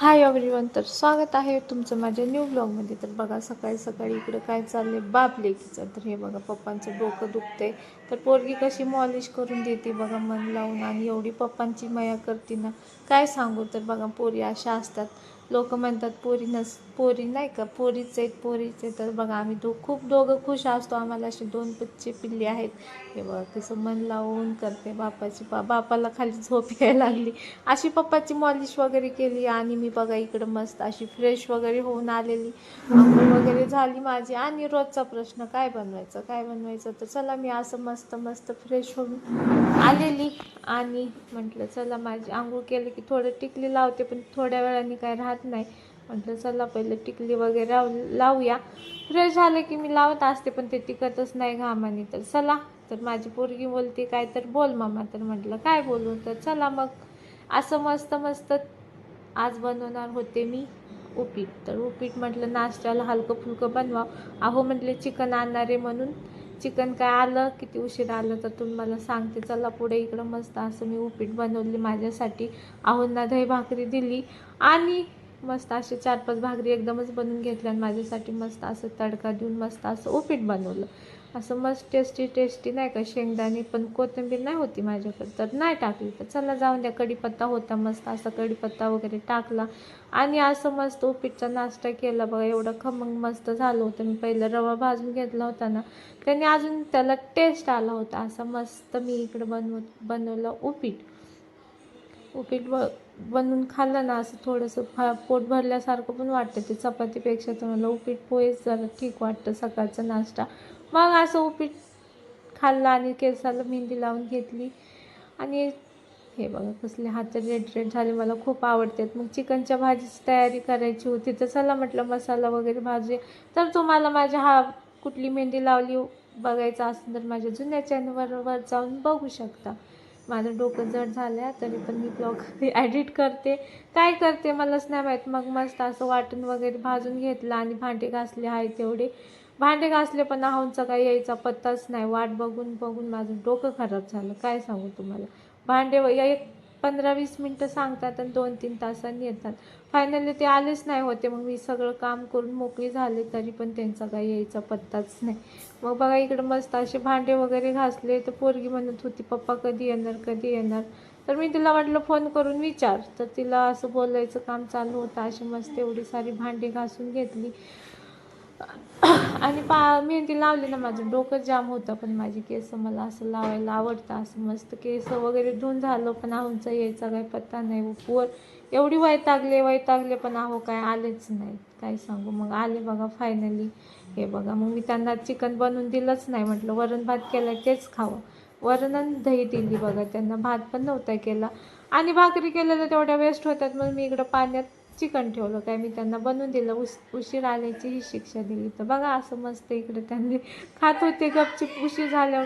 Hi everyone तर स्वागत आहे तुमचं माझ्या न्यू ब्लॉगमध्ये तर बघा सकाळी सकाळी इकडं काय चाललंय? बाप लेकीचं तर हे बघा पप्पांचं डोकं दुखतंय. तर पोरगी कशी मॉलिश करून देते बघा मन लावून. आणि एवढी पप्पांची मया करते ना. काय सांगू? तर बघा पोरी अशा असतात. लोक म्हणतात पोरी नस पोरी नाही का? पोरीच आहेत पोरीच आहेत. तर बघा आम्ही दो खूप दोघं खुश असतो. आम्हाला असे दोन बच्चे पिल्ले आहेत. हे बघा कसं मन लावून करते बापाची. बा बापाला खाली झोप यायला लागली. अशी पप्पाची मॉलिश वगैरे केली आणि मी बघा इकडं मस्त अशी फ्रेश वगैरे होऊन आलेली. आंघोळ वगैरे झाली माझी. आणि रोजचा प्रश्न काय बनवायचं? काय बनवायचं? तर चला मी असं मस्त मस्त फ्रेश होऊन आलेली. आणि म्हटलं चला माझी आंघोळ केलं की थोडं टिकली लावते पण थोड्या वेळाने काय राहत नाही. म्हटलं चला पहिले टिकली वगैरे लाव- लावूया. फ्रेश झालं की मी लावत असते पण ते टिकतच नाही घामाने. तर चला तर माझी पोरगी बोलते काय तर बोल मामा. तर म्हटलं काय बोलू तर चला मग. असं मस्त मस्त आज बनवणार होते मी उपीट. तर उपीट म्हटलं नाश्त्याला हलकं फुलकं बनवा. अहो म्हटले चिकन आणणारे म्हणून. चिकन काय आलं? किती उशीर आलं तर तुम्ही मला सांगते. चला पुढे इकडं मस्त असं मी उपीट बनवली माझ्यासाठी. आहोंना दही भाकरी दिली. आणि मस्त असे चार पाच भाकरी एकदमच बनवून घेतल्या आणि माझ्यासाठी मस्त असं तडका देऊन मस्त असं उपीट बनवलं. असं मस्त टेस्टी टेस्टी नाही का शेंगदाणे पण कोथिंबीर नाही होती माझ्याकडे तर नाही टाकली. तर चला जाऊन द्या कढीपत्ता होता मस्त असा कढीपत्ता वगैरे टाकला. आणि असं मस्त उपीटचा नाश्ता केला बघा एवढं खमंग मस्त झालं होतं. मी पहिलं रवा भाजून घेतला होता ना त्याने अजून त्याला टेस्ट आला होता. असं मस्त मी इकडं बनव बनवलं उपीट. उपीट ब बनवून खाल्लं ना असं थोडंसं फा पोट भरल्यासारखं पण वाटतं ते चपातीपेक्षा. तर मला उपीट पोहेच जरा ठीक वाटतं सकाळचा नाश्ता. मग असं उपीट खाल्लं आणि केसाला मेहंदी लावून घेतली. आणि हे बघा कसले हात रेड रेड झाले मला खूप आवडतात. मग चिकनच्या भाजीची तयारी करायची होती. तर चला म्हटलं मसाला वगैरे भाजी तर तुम्हाला माझ्या हा कुठली मेहंदी लावली बघायचं असेल तर माझ्या जुन्या चॅनलवर जाऊन बघू शकता. माझं डोकं जड झालं तरी पण मी ब्लॉग ॲडिट करते. काय करते मलाच नाही माहीत. मग मस्त असं वाटून वगैरे भाजून घेतलं आणि भांडे घासले आहे तेवढे. भांडे घासले पण आहोंचा काही यायचा पत्ताच नाही. वाट बघून बघून माझं डोकं खराब झालं. काय सांगू तुम्हाला? भांडे एक पंधरा वीस मिनटं सांगतात आणि दोन तीन तासांनी येतात. फायनली ते आलेच नाही होते मग मी सगळं काम करून मोकळी झाले तरी पण त्यांचा काही यायचा पत्ताच नाही. मग बघा इकडं मस्त असे भांडे वगैरे घासले तर पोरगी म्हणत होती पप्पा कधी येणार कधी येणार? तर मी तिला म्हटलं फोन करून विचार. तर तिला असं बोलायचं काम चालू होतं अशी मस्त एवढी सारी भांडी घासून घेतली. आणि पा मेहंदी लावली ना माझं डोकं जाम होतं पण माझी केस मला असं लावायला आवडतं असं मस्त केस वगैरे धुवून झालं पण आहोंचा यायचा काही पत्ता नाही वर एवढी वैतागले वैतागले पण आहो काय आलेच नाही. काय सांगू मग आले बघा फायनली हे बघा मग मी त्यांना चिकन बनवून दिलंच नाही म्हटलं वरण भात केला तेच खावं. वरणन दही दिली बघा त्यांना भात पण नव्हता केला. आणि भाकरी केलेल्या तेवढ्या वेस्ट होतात मग मी इकडं पाण्यात चिकन ठेवलं काय? मी त्यांना बनवून दिलं. उस उशीर आल्याची ही शिक्षा दिली. तर बघा असं मस्त इकडे त्यांनी खात होते. गपचिप उशीर झाल्यावर